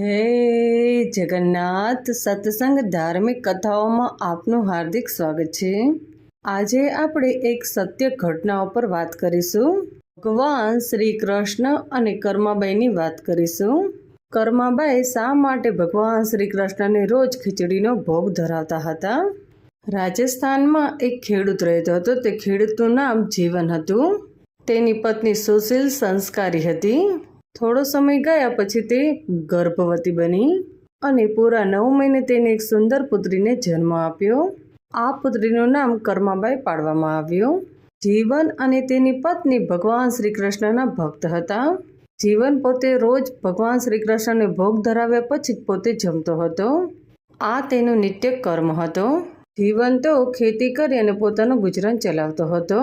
હે જગન્નાથ, સત્સંગ, ધાર્મિક કથાઓમાં આપનું હાર્દિક સ્વાગત છે. આજે આપણે એક સત્ય ઘટના ઉપર વાત કરીશું. ભગવાન શ્રી કૃષ્ણ અને કર્માબાઈની વાત કરીશું. કર્માબાઈ શા માટે ભગવાન શ્રી કૃષ્ણને રોજ ખીચડીનો ભોગ ધરાવતા હતા? રાજસ્થાનમાં એક ખેડૂત રહેતો હતો. તે ખેડૂતનું નામ જીવન હતું. તેની પત્ની સુશીલ સંસ્કારી હતી. થોડો સમય ગયા પછી તે ગર્ભવતી બની અને પૂરા નવ મહિને તેને એક સુંદર પુત્રીને જન્મ આપ્યો. આ પુત્રીનું નામ કર્માબાઈ પાડવામાં આવ્યું. જીવન અને તેની પત્ની ભગવાન શ્રી કૃષ્ણના ભક્ત હતા. જીવન પોતે રોજ ભગવાન શ્રી કૃષ્ણને ભોગ ધરાવ્યા પછી પોતે જમતો હતો. આ તેનું નિત્ય કર્મ હતો. જીવન તો ખેતી કરી અને પોતાનું ગુજરાન ચલાવતો હતો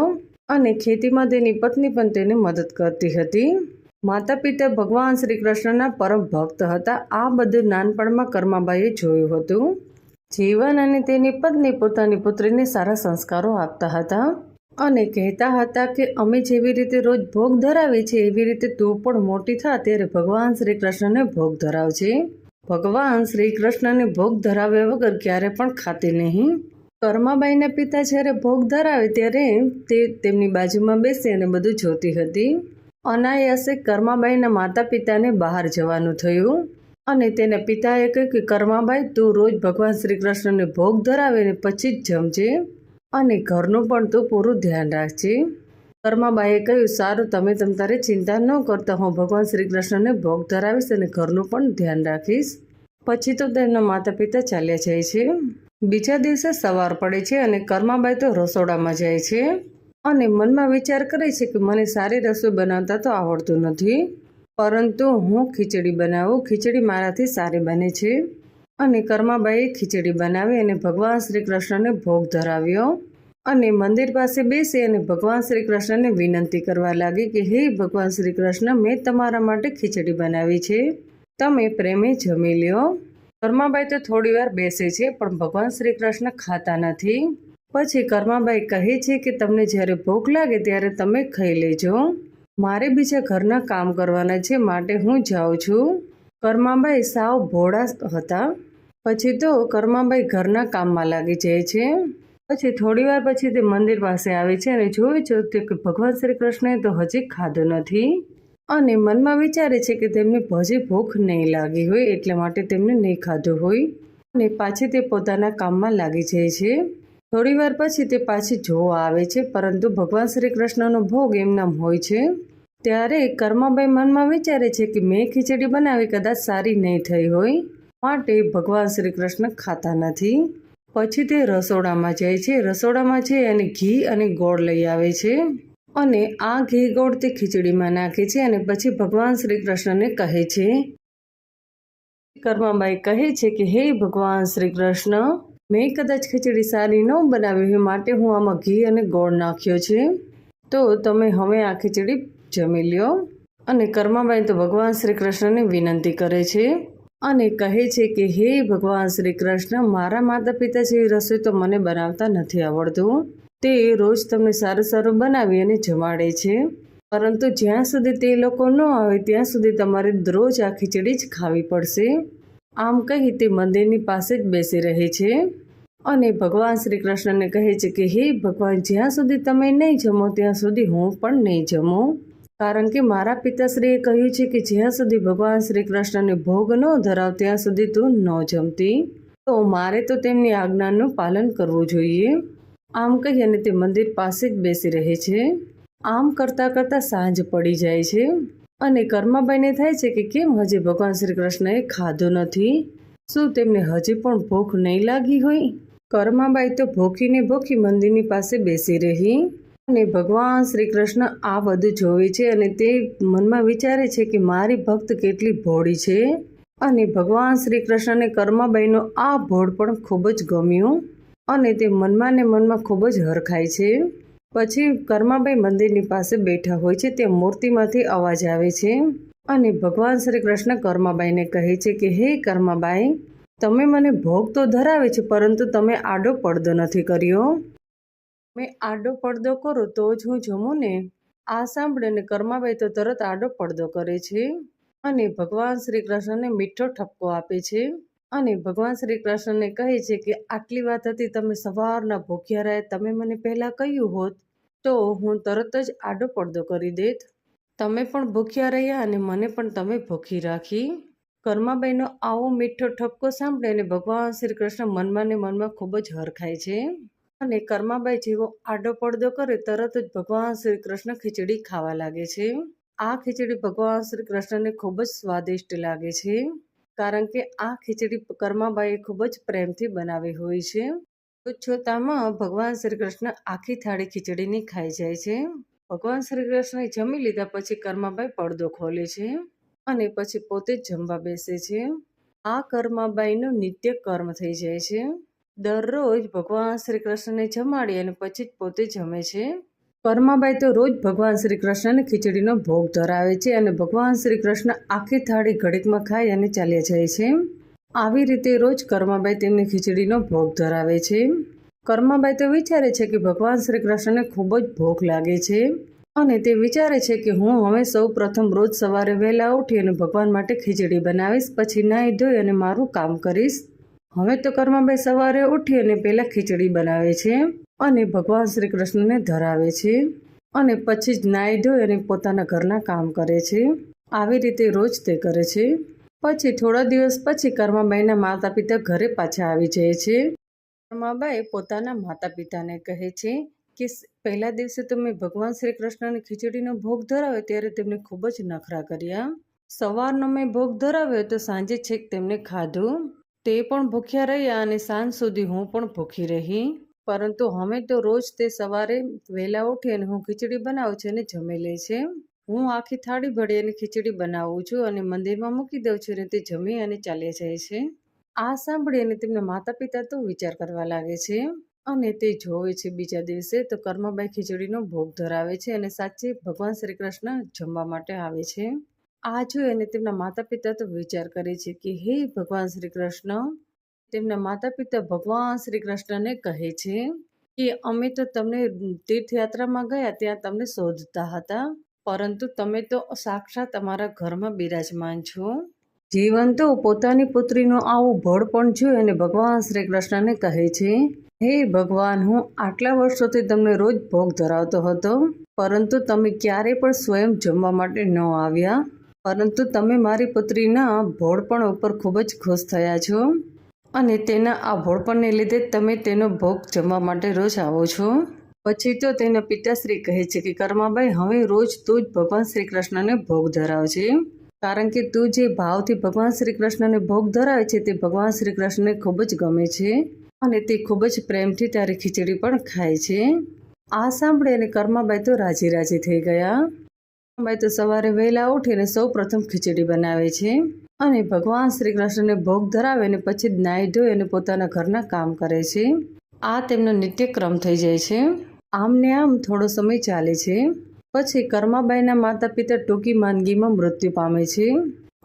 અને ખેતીમાં તેની પત્ની પણ તેને મદદ કરતી હતી. માતા પિતા ભગવાન શ્રી કૃષ્ણના પરમ ભક્ત હતા. આ બધું નાનપણમાં કર્માબાઈએ જોયું હતું. જીવન અને તેની પત્ની પોતાની પુત્રીને સારા સંસ્કારો આપતા હતા અને કહેતા હતા કે, અમે જેવી રીતે રોજ ભોગ ધરાવીએ છીએ, એવી રીતે તું પણ મોટી થા, ત્યારે ભગવાન શ્રી કૃષ્ણને ભોગ ધરાવજે. ભગવાન શ્રી કૃષ્ણને ભોગ ધરાવ્યા વગર ક્યારે પણ ખાતી નહીં. કર્માબાઈના પિતા જ્યારે ભોગ ધરાવે, ત્યારે તે તેમની બાજુમાં બેસી અને બધું જોતી હતી. અનાયાસે કર્માબાઈના માતા પિતાને બહાર જવાનું થયું અને તેના પિતાએ કહ્યું કે કર્માબાઈ, તું રોજ ભગવાન શ્રી કૃષ્ણને ભોગ ધરાવે ને પછી જ જમજે અને ઘરનું પણ તું પૂરું ધ્યાન રાખજે. કર્માબાઈએ કહ્યું, સારું, તમે તમ તારે ચિંતા ન કરતા, હું ભગવાન શ્રી કૃષ્ણને ભોગ ધરાવીશ અને ઘરનું પણ ધ્યાન રાખીશ. પછી તો તેમના માતા પિતા ચાલ્યા જાય છે. બીજા દિવસે સવાર પડે છે અને કર્માબાઈ તો રસોડામાં જાય છે. અને મનમાં વિચાર કરે છે કે મને સારી રસોઈ બનાવતા તો આવડતું નથી. પરંતુ હું ખીચડી બનાવું, ખીચડી મારાથી સારી બને છે. અને કર્માબાઈએ ખીચડી બનાવી અને ભગવાન શ્રી કૃષ્ણને ભોગ ધરાવ્યો. અને મંદિર પાસે બેસી અને ભગવાન શ્રી કૃષ્ણને વિનંતી કરવા લાગી કે, હે ભગવાન શ્રી કૃષ્ણ, મેં તમારા માટે ખીચડી બનાવી છે. તમે પ્રેમે જમી લ્યો. કર્માબાઈ તો થોડી વાર બેસે છે, પણ ભગવાન શ્રી કૃષ્ણ ખાતા નથી. પછી કર્માબાઈ કહે છે કે તમને જ્યારે ભૂખ લાગે ત્યારે તમે ખાઈ લેજો. મારે બીજા ઘરના કામ કરવાના છે, માટે હું જાઉં છું. કર્માબાઈ સાવ ભોળા હતા. પછી તો કર્માબાઈ ઘરના કામમાં લાગી જાય છે. પછી થોડી વાર પછી તે મંદિર પાસે આવે છે અને જોવે છે કે ભગવાન શ્રી કૃષ્ણએ તો હજી ખાધું નથી. અને મનમાં વિચારે છે કે તેમને હજી ભૂખ નહીં લાગી હોય, એટલા માટે તેમને નહીં ખાધું હોય. અને પાછી તે પોતાના કામમાં લાગી જાય છે. થોડી વાર પછી તે પાછી જોવા આવે છે, પરંતુ ભગવાન શ્રી કૃષ્ણનો ભોગ એમનામ હોય છે. ત્યારે કર્માબાઈ મનમાં વિચારે છે કે મેં ખીચડી બનાવી, કદાચ સારી નહીં થઈ હોય, માટે ભગવાન શ્રી કૃષ્ણ ખાતા નથી. પછી તે રસોડામાં જાય છે, રસોડામાં જઈ અને ઘી અને ગોળ લઈ આવે છે. અને આ ઘી ગોળ તે ખીચડીમાં નાખે છે અને પછી ભગવાન શ્રી કૃષ્ણને કહે છે. કર્માબાઈ કહે છે કે, હે ભગવાન શ્રી કૃષ્ણ મેં કદાચ ખીચડી સારી ન બનાવી હોય માટે હું આમાં ઘી અને ગોળ નાખ્યો છે. તો તમે હવે આ ખીચડી જમી લ્યો. અને કર્માબાઈ તો ભગવાન શ્રી કૃષ્ણને વિનંતી કરે છે અને કહે છે કે, હે ભગવાન શ્રી કૃષ્ણ મારા માતા પિતા જેવી રસોઈ તો મને બનાવતા નથી આવડતું. તે રોજ તમને સારું સારું બનાવી અને જમાડે છે. પરંતુ જ્યાં સુધી તે લોકો ન આવે, ત્યાં સુધી તમારે રોજ આ ખીચડી જ ખાવી પડશે. આમ કહી તે મંદિરની પાસે જ બેસી રહે છે. અને ભગવાન શ્રી કૃષ્ણને કહે છે કે, હે ભગવાન, જ્યાં સુધી તમે નહીં જમો, ત્યાં સુધી હું પણ નહીં જમું. કારણ કે મારા પિતાશ્રીએ કહ્યું છે કે, જ્યાં સુધી ભગવાન શ્રી કૃષ્ણને ભોગ ન ધરાવ, ત્યાં સુધી તું ન જમતી. તો મારે તો તેમની આજ્ઞાનું પાલન કરવું જોઈએ. આમ કહી અને તે મંદિર પાસે જ બેસી રહે છે. આમ કરતાં કરતાં સાંજ પડી જાય છે. અને કર્માબાઈને થાય છે કે કેમ હજી ભગવાન શ્રી કૃષ્ણએ ખાધું નથી? શું તેમને હજી પણ ભૂખ નહીં લાગી હોય? કર્માબાઈ તો ભૂખીને ભૂખી મંદિરની પાસે બેસી રહી. અને ભગવાન શ્રી કૃષ્ણ આ બધું જોવે છે અને તે મનમાં વિચારે છે કે મારી ભક્ત કેટલી ભોળી છે. અને ભગવાન શ્રી કૃષ્ણને કર્માબાઈનો આ ભોળ પણ ખૂબ જ ગમ્યું. અને તે મનમાં ને મનમાં ખૂબ જ હરખાય છે. પછી કર્માભાઈ મંદિરની પાસે બેઠા હોય છે, તે મૂર્તિમાંથી અવાજ આવે છે અને ભગવાન શ્રી કૃષ્ણ કર્માબાઈને કહે છે કે, હે કર્માબાઈ, તમે મને ભોગ તો ધરાવે છે, પરંતુ તમે આડો પડદો નથી કર્યો. મેં આડો પડદો કરો તો જ હું જમું ને આ સાંભળીને કર્માબાઈ તો તરત આડો પડદો કરે છે અને ભગવાન શ્રી કૃષ્ણને મીઠો ઠપકો આપે છે. અને ભગવાન શ્રી કૃષ્ણને કહે છે કે આટલી વાત હતી, તમે સવારના ભૂખ્યા રહે, તમે મને પહેલાં કહ્યું હોત, તો હું તરત જ આડો પડદો કરી દેત. તમે પણ ભૂખ્યા રહ્યા અને મને પણ તમે ભૂખી રાખી. કર્માબાઈનો આવો મીઠો ઠપકો સાંભળે અને ભગવાન શ્રી કૃષ્ણ મનમાં ને મનમાં ખૂબ જ હરખાય છે. અને કર્માબાઈ જેવો આડો પડદો કરે, તરત જ ભગવાન શ્રી કૃષ્ણ ખીચડી ખાવા લાગે છે. આ ખીચડી ભગવાન શ્રી કૃષ્ણને ખૂબ જ સ્વાદિષ્ટ લાગે છે. કારણ કે આ ખીચડી કર્માબાઈએ ખૂબ જ પ્રેમથી બનાવી હોય છે. જોતામાં ભગવાન શ્રી કૃષ્ણ આખી થાળી ખીચડીની ખાઈ જાય છે. ભગવાન શ્રી કૃષ્ણએ જમી લીધા પછી કર્માબાઈ પડદો ખોલે છે અને પછી પોતે જ જમવા બેસે છે. આ કર્માબાઈનું નિત્ય કર્મ થઈ જાય છે. દરરોજ ભગવાન શ્રી કૃષ્ણને જમાડી અને પછી જ પોતે જમે છે. કર્માબાઈ તો રોજ ભગવાન શ્રી કૃષ્ણને ખીચડીનો ભોગ ધરાવે છે અને ભગવાન શ્રી કૃષ્ણ આખી થાળી ઘડીકમાં ખાઈ અને ચાલ્યા જાય છે. આવી રીતે રોજ કર્માબાઈ તેમની ખીચડીનો ભોગ ધરાવે છે. કર્માબાઈ તો વિચારે છે કે ભગવાન શ્રી કૃષ્ણને ખૂબ જ ભોગ લાગે છે અને તે વિચારે છે કે હું હવે સૌ પ્રથમ રોજ સવારે વહેલા ઉઠી અને ભગવાન માટે ખીચડી બનાવીશ, પછી નાહી ધોઈ અને મારું કામ કરીશ. હવે તો કર્માબાઈ સવારે ઉઠી અને પહેલાં ખીચડી બનાવે છે. અને ભગવાન શ્રી કૃષ્ણને ધરાવે છે અને પછી જ નાહી ધોઈ અને પોતાના ઘરના કામ કરે છે. આવી રીતે રોજ તે કરે છે. પછી થોડા દિવસ પછી કર્માબાઈના માતા પિતા ઘરે પાછા આવી જાય છે. કર્માબાઈ પોતાના માતા પિતાને કહે છે કે, પહેલા દિવસે તો મેં ભગવાન શ્રી કૃષ્ણની ખીચડીનો ભોગ ધરાવ્યો, ત્યારે તેમને ખૂબ જ નખરા કર્યા. સવારનો મેં ભોગ ધરાવ્યો તો સાંજે છેક તેમને ખાધું. તે પણ ભૂખ્યા રહ્યા અને સાંજ સુધી હું પણ ભૂખી રહી. પરંતુ હવે તો રોજ તે સવારે વહેલા ઉઠી અને હું ખીચડી બનાવું છું અને જમી લે છે. હું આખી થાળી ભળી અને ખીચડી બનાવું છું અને મંદિરમાં મૂકી દઉં છું અને તે જમી અને ચાલ્યા જાય છે. આ સાંભળી અને તેમના માતા પિતા તો વિચાર કરવા લાગે છે. અને તે જોવે છે બીજા દિવસે તો કર્મબાઈ ખીચડીનો ભોગ ધરાવે છે અને સાચે ભગવાન શ્રી કૃષ્ણ જમવા માટે આવે છે. આ જોઈ અને તેમના માતા પિતા તો વિચાર કરે છે કે હે ભગવાન શ્રી કૃષ્ણ તેમના માતા પિતા ભગવાન શ્રી કૃષ્ણને કહે છે કે, અમે તો તમને તીર્થયાત્રામાં ગયા, ત્યાં તમને શોધતા હતા, પરંતુ તમે તો સાક્ષાત અમારા ઘરમાં બિરાજમાન છો. જીવન તો પોતાની પુત્રીનો આવું ભળ પણ જોઈ અને ભગવાન શ્રી કૃષ્ણને કહે છે, હે ભગવાન, હું આટલા વર્ષોથી તમને રોજ ભોગ ધરાવતો હતો, પરંતુ તમે ક્યારે પણ સ્વયં જમવા માટે ન આવ્યા, પરંતુ તમે મારી પુત્રીના ભોળપણ ઉપર ખૂબ જ ખુશ થયા છો. અને તેના આ ભોળપણને લીધે તમે તેનો ભોગ જમવા માટે રોજ આવો છો? પછી તો તેના પિતાશ્રી કહે છે કે, કર્માબાઈ, હવે રોજ તું જ ભગવાન શ્રી કૃષ્ણને ભોગ ધરાવજે કારણ કે તું જે ભાવથી ભગવાન શ્રી કૃષ્ણને ભોગ ધરાવે છે, તે ભગવાન શ્રી કૃષ્ણને ખૂબ જ ગમે છે અને તે ખૂબ જ પ્રેમથી તારી ખીચડી પણ ખાય છે. આ સાંભળી અને કર્માબાઈ તો રાજી રાજી થઈ ગયા. કર્માબાઈ તો સવારે વહેલા ઉઠીને સૌ પ્રથમ ખીચડી બનાવે છે. અને ભગવાન શ્રી કૃષ્ણને ભોગ ધરાવે અને પછી નાહી ધોઈ અને પોતાના ઘરના કામ કરે છે. આ તેમનો નિત્યક્રમ થઈ જાય છે. આમને આમ થોડો સમય ચાલે છે. પછી કર્માબાઈના માતા પિતા ટૂંકી માંદગીમાં મૃત્યુ પામે છે.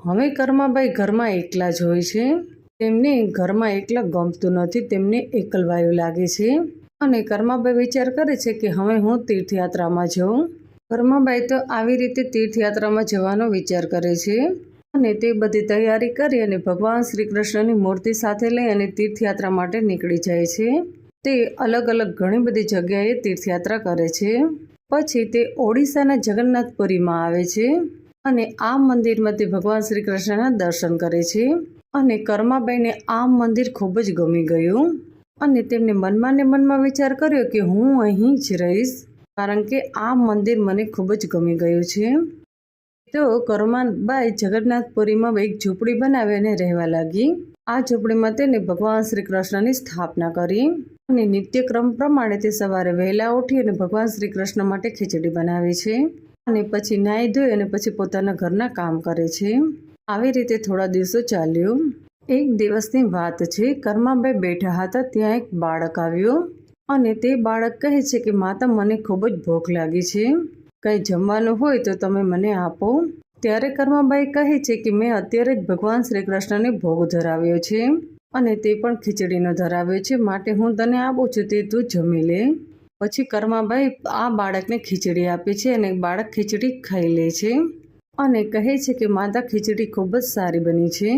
હવે કર્માબાઈ ઘરમાં એકલા જ હોય છે. તેમને ઘરમાં એકલા ગમતું નથી, તેમને એકલવાયુ લાગે છે. અને કર્માબાઈ વિચાર કરે છે કે હવે હું તીર્થયાત્રામાં જાઉં. કર્માબાઈ તો આવી રીતે તીર્થયાત્રામાં જવાનો વિચાર કરે છે. અને તે બધી તૈયારી કરી અને ભગવાન શ્રી કૃષ્ણની મૂર્તિ સાથે લઈ અને તીર્થયાત્રા માટે નીકળી જાય છે. તે અલગ અલગ ઘણી બધી જગ્યાએ તીર્થયાત્રા કરે છે. પછી તે ઓડિશાના જગન્નાથપુરીમાં આવે છે અને આ મંદિરમાં તે ભગવાન શ્રી કૃષ્ણના દર્શન કરે છે. અને કર્માબાઈને આ મંદિર ખૂબ જ ગમી ગયું અને તેમને મનમાં ને મનમાં વિચાર કર્યો કે હું અહીં જ રહીશ, કારણ કે આ મંદિર મને ખૂબ જ ગમી ગયું છે. તો કર્માબાઈ જગન્નાથપુરીમાં એક ઝૂંપડી બનાવી અને રહેવા લાગી. આ ઝૂંપડીમાં તેને ભગવાન શ્રી કૃષ્ણની સ્થાપના કરી અને નિત્યક્રમ પ્રમાણે તે સવારે વહેલા ઉઠી અને ભગવાન શ્રી કૃષ્ણ માટે ખીચડી બનાવે છે અને પછી નાહી ધોઈ અને પછી પોતાના ઘરના કામ કરે છે. આવી રીતે થોડા દિવસો ચાલ્યું. એક દિવસની વાત છે, કર્માબાઈ બેઠા હતા ત્યાં એક બાળક આવ્યો અને તે બાળક કહે છે કે, માતા, મને ખૂબ જ ભૂખ લાગી છે. કંઈ જમવાનું હોય તો તમે મને આપો. ત્યારે કર્માબાઈ કહે છે કે મેં અત્યારે જ ભગવાન શ્રી કૃષ્ણને ભોગ ધરાવ્યો છે અને તે પણ ખીચડીનો ધરાવ્યો છે, માટે હું તને આપું છું તે તું જમી લે. પછી કર્માબાઈ આ બાળકને ખીચડી આપે છે અને બાળક ખીચડી ખાઈ લે છે અને કહે છે કે માતા ખીચડી ખૂબ જ સારી બની છે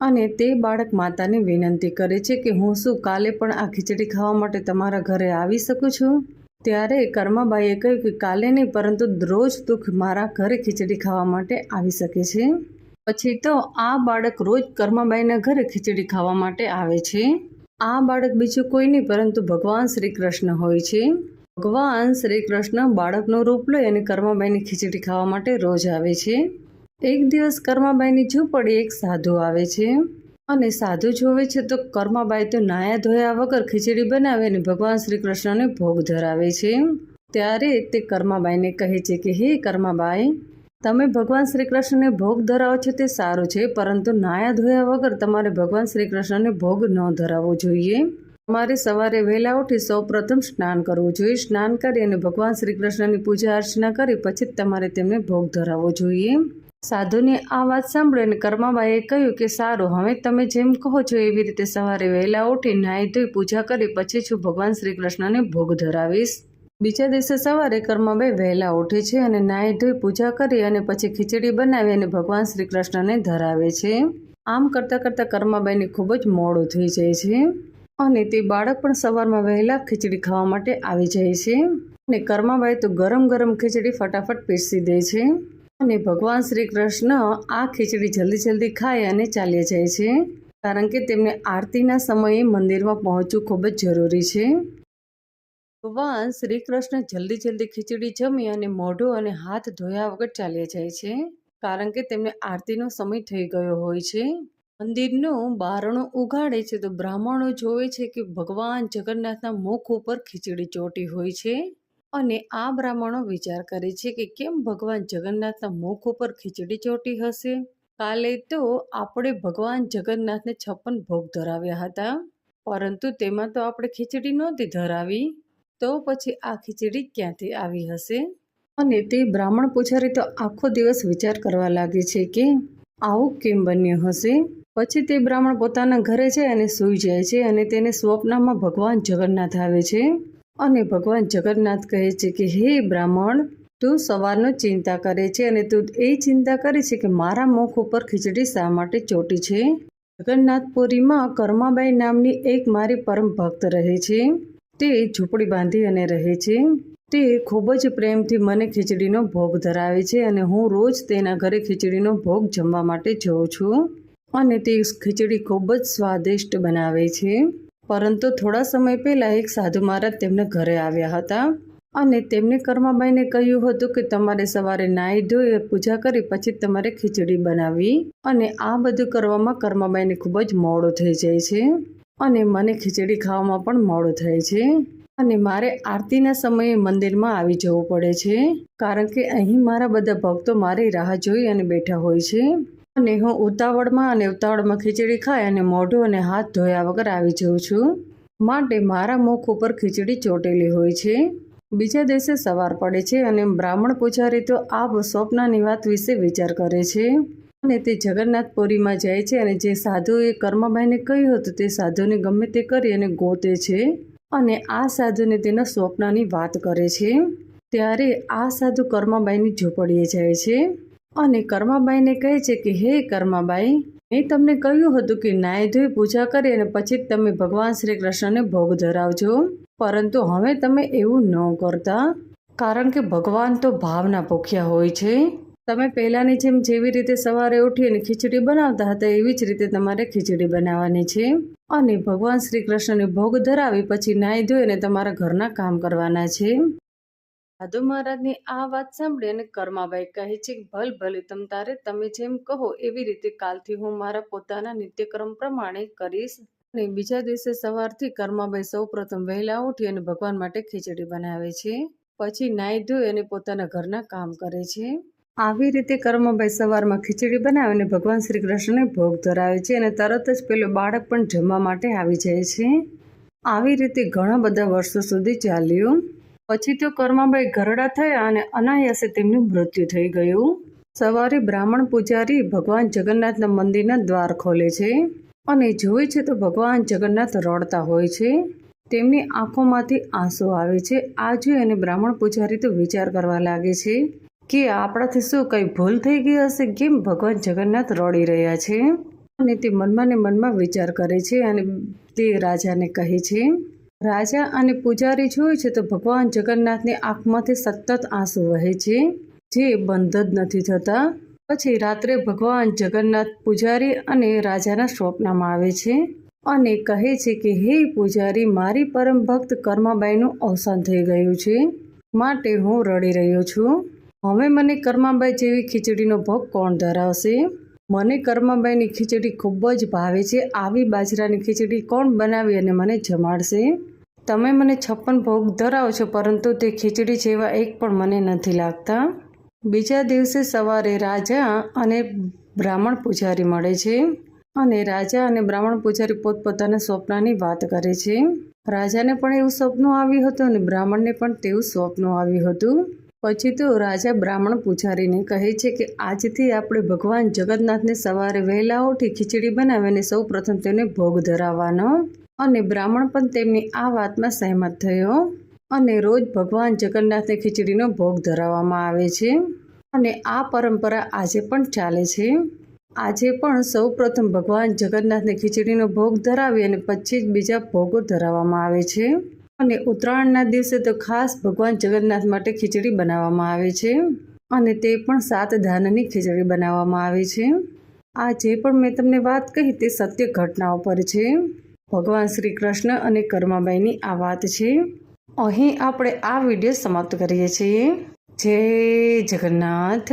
અને તે બાળક માતાને વિનંતી કરે છે કે હું શું કાલે પણ આ ખીચડી ખાવા માટે તમારા ઘરે આવી શકું છું? ત્યારે કર્માબાઈએ કહ્યું કે કાલે નહીં, પરંતુ રોજ તું મારા ઘરે ખીચડી ખાવા માટે આવી શકે છે. પછી તો આ બાળક રોજ કર્માબાઈના ઘરે ખીચડી ખાવા માટે આવે છે. આ બાળક બીજું કોઈ નહીં, પરંતુ ભગવાન શ્રી કૃષ્ણ હોય છે. ભગવાન શ્રી કૃષ્ણ બાળકનું રૂપ લઈ અને કર્માબાઈની ખીચડી ખાવા માટે રોજ આવે છે. એક દિવસ કર્માબાઈની ઝૂંપડી એક સાધુ આવે છે. અને સાધુ જોવે છે તો કર્માબાઈ તો નાયા ધોયા વગર ખીચડી બનાવે અને ભગવાન શ્રી કૃષ્ણને ભોગ ધરાવે છે. ત્યારે તે કર્માબાઈને કહે છે કે, હે કર્માબાઈ, તમે ભગવાન શ્રી કૃષ્ણને ભોગ ધરાવો છો તે સારું છે, પરંતુ નાયા ધોયા વગર તમારે ભગવાન શ્રી કૃષ્ણને ભોગ ન ધરાવવો જોઈએ. તમારે સવારે વહેલા ઉઠી સૌ પ્રથમ સ્નાન કરવું જોઈએ. સ્નાન કરી અને ભગવાન શ્રી કૃષ્ણની પૂજા અર્ચના કરી, પછી જ તમારે તેમને ભોગ ધરાવવો જોઈએ. સાધુની આ વાત સાંભળી અને કર્માબાઈએ કહ્યું કે, સારું, હવે તમે જેમ કહો છો એવી રીતે સવારે વહેલા ઉઠી નાહી ધોઈ પૂજા કરી પછી છું ભગવાન શ્રી કૃષ્ણને ભોગ ધરાવીશ. બીજા દિવસે સવારે કર્માબાઈ વહેલા ઉઠે છે અને નાહી ધોઈ પૂજા કરી અને પછી ખીચડી બનાવી અને ભગવાન શ્રી કૃષ્ણને ધરાવે છે. આમ કરતાં કરતાં કર્માબાઈને ખૂબ જ મોડું થઈ જાય છે અને તે બાળક પણ સવારમાં વહેલા ખીચડી ખાવા માટે આવી જાય છે અને કર્માબાઈ તો ગરમ ગરમ ખીચડી ફટાફટ પીરસી દે છે. અને ભગવાન શ્રી કૃષ્ણ આ ખીચડી જલ્દી જલ્દી ખાય અને ચાલ્યા જાય છે. કારણ કે તેમને આરતીના સમયે મંદિરમાં પહોંચવું ખૂબ જ જરૂરી છે. ભગવાન શ્રી કૃષ્ણ જલ્દી જલ્દી ખીચડી જમી અને મોઢું અને હાથ ધોયા વગર ચાલ્યા જાય છે. કારણ કે તેમને આરતીનો સમય થઈ ગયો હોય છે. મંદિરનું બારણું ઉગાડે છે તો બ્રાહ્મણો જોવે છે કે ભગવાન જગન્નાથના મુખ ઉપર ખીચડી ચોટી હોય છે. અને આ બ્રાહ્મણો વિચાર કરે છે કે કેમ ભગવાન જગન્નાથના મુખ ઉપર ખીચડી ચોટી હશે? કાલે તો આપણે ભગવાન જગન્નાથને છપ્પન ભોગ ધરાવ્યા હતા, પરંતુ તેમાં તો આપણે ખીચડી નહોતી ધરાવી. તો પછી આ ખીચડી ક્યાંથી આવી હશે? અને તે બ્રાહ્મણ પૂજારી તો આખો દિવસ વિચાર કરવા લાગે છે કે આવું કેમ બન્યું હશે? પછી તે બ્રાહ્મણ પોતાના ઘરે જાય અને સૂઈ જાય છે અને તેને સ્વપ્નમાં ભગવાન જગન્નાથ આવે છે. અને ભગવાન જગન્નાથ કહે છે કે, હે બ્રાહ્મણ, તું સવારનો ચિંતા કરે છે અને તું એ ચિંતા કરે છે કે મારા મુખ ઉપર ખીચડી શા માટે ચોટી છે? જગન્નાથપુરીમાં કર્માબાઈ નામની એક મારી પરમ ભક્ત રહે છે. તે ઝૂંપડી બાંધી અને રહે છે. તે ખૂબ જ પ્રેમથી મને ખીચડીનો ભોગ ધરાવે છે અને હું રોજ તેના ઘરે ખીચડીનો ભોગ જમવા માટે જઉં છું. અને તે ખીચડી ખૂબ જ સ્વાદિષ્ટ બનાવે છે. પરંતુ થોડા સમય પહેલાં એક સાધુ મહારાજ તેમને ઘરે આવ્યા હતા અને તેમને કર્માબાઈને કહ્યું હતું કે તમારે સવારે નાહી ધોઈ પૂજા કરી, પછી તમારે ખીચડી બનાવી અને આ બધું કરવામાં કર્માબાઈને ખૂબ જ મોડું થઈ જાય છે અને મને ખીચડી ખાવામાં પણ મોડું થાય છે અને મારે આરતીના સમયે મંદિરમાં આવી જવું પડે છે, કારણ કે અહીં મારા બધા ભક્તો મારી રાહ જોઈ અને બેઠા હોય છે. અને હું ઉતાવળમાં અને ઉતાવળમાં ખીચડી ખાઈ અને મોઢું અને હાથ ધોયા વગર આવી જઉં છું. માટે મારા મુખ ઉપર ખીચડી ચોટેલી હોય છે. બીજા દિવસે સવાર પડે છે અને બ્રાહ્મણ પૂજારી તો આ સ્વપ્નની વાત વિશે વિચાર કરે છે. અને તે જગન્નાથપુરીમાં જાય છે અને જે સાધુએ કર્માબાઈને કહ્યું હતું તે સાધુને ગમે તે કરી અને ગોતે છે. અને આ સાધુને તેના સ્વપ્નની વાત કરે છે. ત્યારે આ સાધુ કર્માબાઈની ઝૂંપડીએ જાય છે. અને કર્માબાઈને કહે છે કે, હે કર્માબાઈ, મેં તમને કહ્યું હતું કે નાય ધોઈ પૂજા કરી અને પછી તમે ભગવાન શ્રી કૃષ્ણને ભોગ ધરાવજો. પરંતુ હવે તમે એવું ન કરતા, કારણ કે ભગવાન તો ભાવના ભૂખ્યા હોય છે. તમે પહેલાંની જેમ જેવી રીતે સવારે ઉઠી અને ખીચડી બનાવતા હતા, એવી જ રીતે તમારે ખીચડી બનાવવાની છે. અને ભગવાન શ્રી કૃષ્ણને ભોગ ધરાવી પછી નાહી ધોઈ અને તમારા ઘરના કામ કરવાના છે. સાધુ મહારાજની આ વાત સાંભળી અને કર્માબાઈ કહે છે, ભલ, ભલે તમ તારે તમે જેમ કહો એવી રીતે કાલથી હું મારા પોતાના નિત્યક્રમ પ્રમાણે કરીશ. અને બીજા દિવસે સવારથી કર્માબાઈ સૌ પ્રથમ વહેલા ઉઠી અને ભગવાન માટે ખીચડી બનાવે છે. પછી નાહી ધોઈ અને પોતાના ઘરના કામ કરે છે. આવી રીતે કર્મભાઈ સવારમાં ખીચડી બનાવીને ભગવાન શ્રી કૃષ્ણને ભોગ ધરાવે છે અને તરત જ પેલો બાળક પણ જમવા માટે આવી જાય છે. આવી રીતે ઘણા બધા વર્ષો સુધી ચાલ્યું. પછી તો કર્માબાઈ ઘરડા થયા અને અનાયાસે તેમનું મૃત્યુ થઈ ગયું. સવારે બ્રાહ્મણ પૂજારી ભગવાન જગન્નાથના મંદિરના દ્વાર ખોલે છે અને જોવે છે તો ભગવાન જગન્નાથ રડતા હોય છે. તેમની આંખોમાંથી આંસુ આવે છે. આ જોઈ અને બ્રાહ્મણ પૂજારી તો વિચાર કરવા લાગે છે કે આપણાથી શું કંઈ ભૂલ થઈ ગઈ હશે? કેમ ભગવાન જગન્નાથ રડી રહ્યા છે? અને તે મનમાં ને મનમાં વિચાર કરે છે અને તે રાજાને કહે છે રાજા અને પૂજારી જોયું છે તો ભગવાન જગન્નાથની આંખમાંથી સતત આંસુ વહે છે. જે બંધ જ નથી થતા. પછી રાત્રે ભગવાન જગન્નાથ પૂજારી અને રાજાના સ્વપ્નમાં આવે છે અને કહે છે કે, હે પૂજારી, મારી પરમ ભક્ત કર્માબાઈનું અવસાન થઈ ગયું છે. માટે હું રડી રહ્યો છું. હવે મને કર્માબાઈ જેવી ખીચડીનો ભોગ કોણ ધરાવશે? મને કર્માબાઈની ખીચડી ખૂબ જ ભાવે છે. આવી બાજરાની ખીચડી કોણ બનાવી અને મને જમાડશે? તમે મને છપ્પન ભોગ ધરાવો છો, પરંતુ તે ખીચડી જેવા એક પણ મને નથી લાગતા. બીજા દિવસે સવારે રાજા અને બ્રાહ્મણ પૂજારી મળે છે અને રાજા અને બ્રાહ્મણ પૂજારી પોતપોતાના સ્વપ્નની વાત કરે છે. રાજાને પણ એવું સ્વપ્ન આવ્યું હતું અને બ્રાહ્મણને પણ તેવું સ્વપ્ન આવ્યું હતું. પછી તો રાજા બ્રાહ્મણ પૂજારીને કહે છે કે આજથી આપણે ભગવાન જગન્નાથને સવારે વહેલા ઉઠી ખીચડી બનાવીને સૌ પ્રથમ તેને ભોગ ધરાવવાનો. અને બ્રાહ્મણ પણ તેમની આ વાતમાં સહેમત થયો. અને રોજ ભગવાન જગન્નાથને ખીચડીનો ભોગ ધરાવવામાં આવે છે. અને આ પરંપરા આજે પણ ચાલે છે. આજે પણ સૌ પ્રથમ ભગવાન જગન્નાથને ખીચડીનો ભોગ ધરાવી અને પછી જ બીજા ભોગો ધરાવવામાં આવે છે. અને ઉત્તરાયણના દિવસે તો ખાસ ભગવાન જગન્નાથ માટે ખીચડી બનાવવામાં આવે છે. અને તે પણ સાત ધાનની ખીચડી બનાવવામાં આવે છે. આ જે પણ મેં તમને વાત કહી તે સત્ય ઘટનાઓ પર છે. ભગવાન શ્રી કૃષ્ણ અને કર્માબાઈની આ વાત છે. અહીં આપણે આ વીડિયો સમાપ્ત કરીએ છીએ. જય જગન્નાથ.